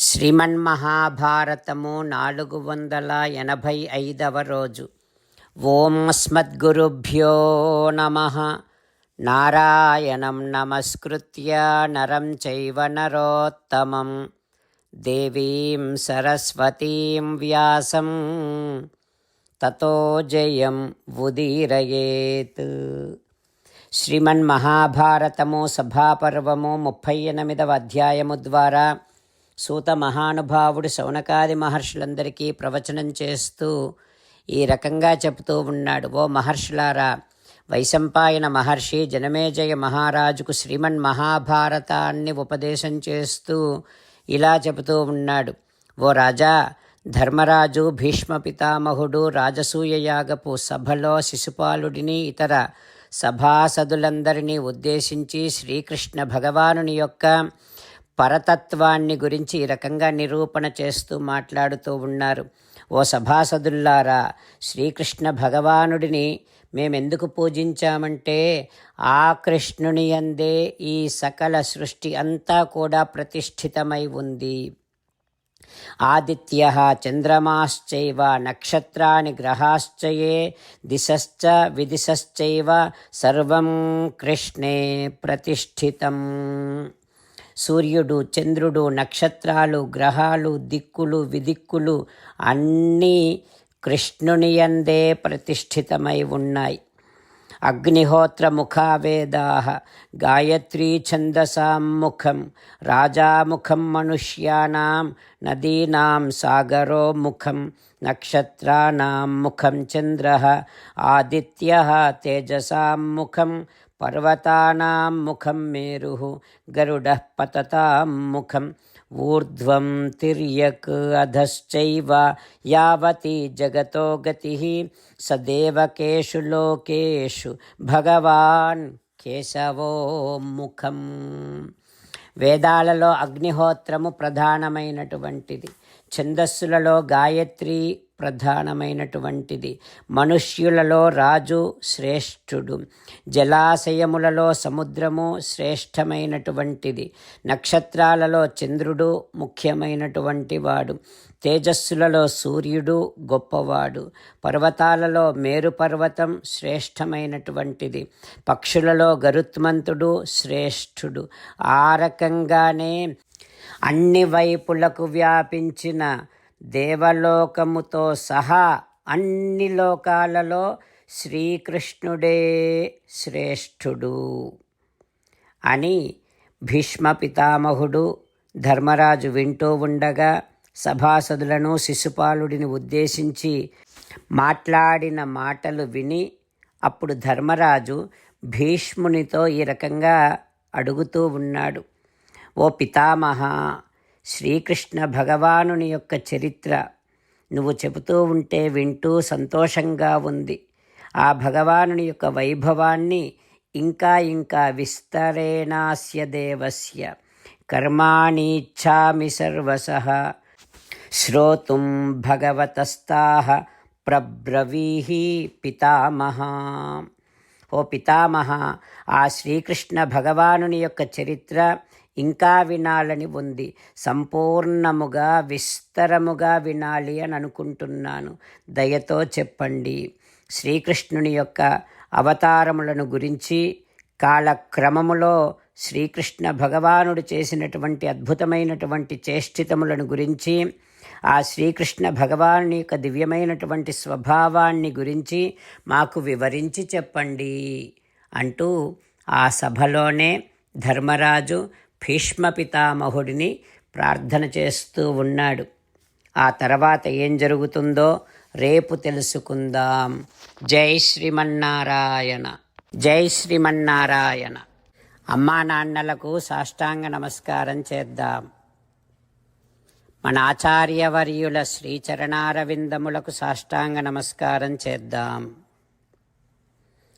శ్రీమన్మహాభారతము నాలుగు వందల ఎనభై ఐదవ రోజు. ఓం అస్మద్గురుభ్యో నమ. నారాయణం నమస్కృత్య నరం చైవ నరోత్తమం. దేవీం సరస్వతీం వ్యాసం. తతో జయం ఉదీరయేత్. శ్రీమన్మహాభారతము సభాపర్వము ముప్పై ఎనిమిదవ అధ్యాయము ద్వారా సూత మహానుభావుడు శౌనకాది మహర్షులందరికీ ప్రవచనం చేస్తూ ఈ రకంగా చెబుతూ ఉన్నాడు. ఓ మహర్షులారా వైశంపాయన మహర్షి జనమేజయ మహారాజుకు శ్రీమన్ మహాభారతాన్ని ఉపదేశం చేస్తూ ఇలా చెబుతూ ఉన్నాడు. ఓ రాజా ధర్మరాజు భీష్మ పితామహుడు రాజసూయయాగపు సభలో శిశుపాలుడిని ఇతర సభాసదులందరినీ ఉద్దేశించి శ్రీకృష్ణ భగవానుని యొక్క పరతత్వాన్ని గురించి ఈ రకంగా నిరూపణ చేస్తూ మాట్లాడుతూ ఉన్నారు. ఓ సభాసదుల్లారా శ్రీకృష్ణ భగవానుడిని మేమెందుకు పూజించామంటే ఆ కృష్ణుని అందే ఈ సకల సృష్టి అంతా కూడా ప్రతిష్ఠితమై ఉంది. ఆదిత్య చంద్రమాశ్చైవ నక్షత్రాని గ్రహాశ్చయే దిశశ్చ విదిశశ్చైవ సర్వం కృష్ణే ప్రతిష్ఠితం. సూర్యుడు చంద్రుడు నక్షత్రాలు గ్రహాలు దిక్కులు విదిక్కులు అన్నీ కృష్ణునియందే ప్రతిష్ఠితమై ఉన్నాయి. అగ్నిహోత్ర ముఖావేదా గాయత్రీ ఛందసాం ముఖం రాజాముఖం మనుష్యానాం నదీనాం సాగరో ముఖం నక్షత్రాణం ముఖం చంద్ర ఆదిత్య తేజసాం ముఖం పర్వతానాం ముఖం మేరు గరుడ పతతాం ముఖం. ఊర్ధ్వం తిర్యక్ అధశ్చైవ యావతి జగతో గతి సదేవకేషు లోకేషు భగవాన్ కేశవో ముఖం. వేదాలలో అగ్నిహోత్రము ప్రధానమైనటువంటిది. ఛందస్సులలో గాయత్రి ప్రధానమైనటువంటిది. మనుష్యులలో రాజు శ్రేష్ఠుడు. జలాశయములలో సముద్రము శ్రేష్టమైనటువంటిది. నక్షత్రాలలో చంద్రుడు ముఖ్యమైనటువంటి వాడు తేజస్సులలో సూర్యుడు గొప్పవాడు. పర్వతాలలో మేరు పర్వతం శ్రేష్టమైనటువంటిది. పక్షులలో గరుత్మంతుడు శ్రేష్ఠుడు. ఆ రకంగానే అన్ని వైపులకు వ్యాపించిన దేవలోకముతో సహా అన్ని లోకాలలో శ్రీకృష్ణుడే శ్రేష్ఠుడు అని భీష్మ పితామహుడు ధర్మరాజు వింటూ ఉండగా సభాసదులను శిశుపాలుడిని ఉద్దేశించి మాట్లాడిన మాటలు విని అప్పుడు ధర్మరాజు భీష్మునితో ఈ రకంగా అడుగుతూ ఉన్నాడు. ఓ పితామహ శ్రీకృష్ణ భగవానుని యొక్క చరిత్ర నువ్వు చెబుతూ ఉంటే వింటూ సంతోషంగా ఉంది. ఆ భగవానుని యొక్క వైభవాన్ని ఇంకా ఇంకా విస్తరేణాస్య దేవస్య. కర్మాణీచ్ఛామి సర్వస. శ్రోతుం భగవతస్థాహ ప్రబ్రవీహి పితామహ. ఓ పితామహ ఆ శ్రీకృష్ణ భగవానుని యొక్క చరిత్ర ఇంకా వినాలని ఉంది. సంపూర్ణముగా విస్తరముగా వినాలి అని అనుకుంటున్నాను. దయతో చెప్పండి. శ్రీకృష్ణుని యొక్క అవతారములను గురించి కాలక్రమములో శ్రీకృష్ణ భగవానుడు చేసినటువంటి అద్భుతమైనటువంటి చేష్టితములను గురించి ఆ శ్రీకృష్ణ భగవాను యొక్క దివ్యమైనటువంటి స్వభావాన్ని గురించి మాకు వివరించి చెప్పండి. అంటూ ఆ సభలోనే ధర్మరాజు భీష్మ పితామహుడిని ప్రార్థన చేస్తూ ఉన్నాడు. ఆ తర్వాత ఏం జరుగుతుందో రేపు తెలుసుకుందాం. జై శ్రీమన్నారాయణ. జై శ్రీమన్నారాయణ. అమ్మా నాన్నలకు సాష్టాంగ నమస్కారం చేద్దాం. మన ఆచార్యవర్యుల శ్రీచరణారవిందములకు సాష్టాంగ నమస్కారం చేద్దాం.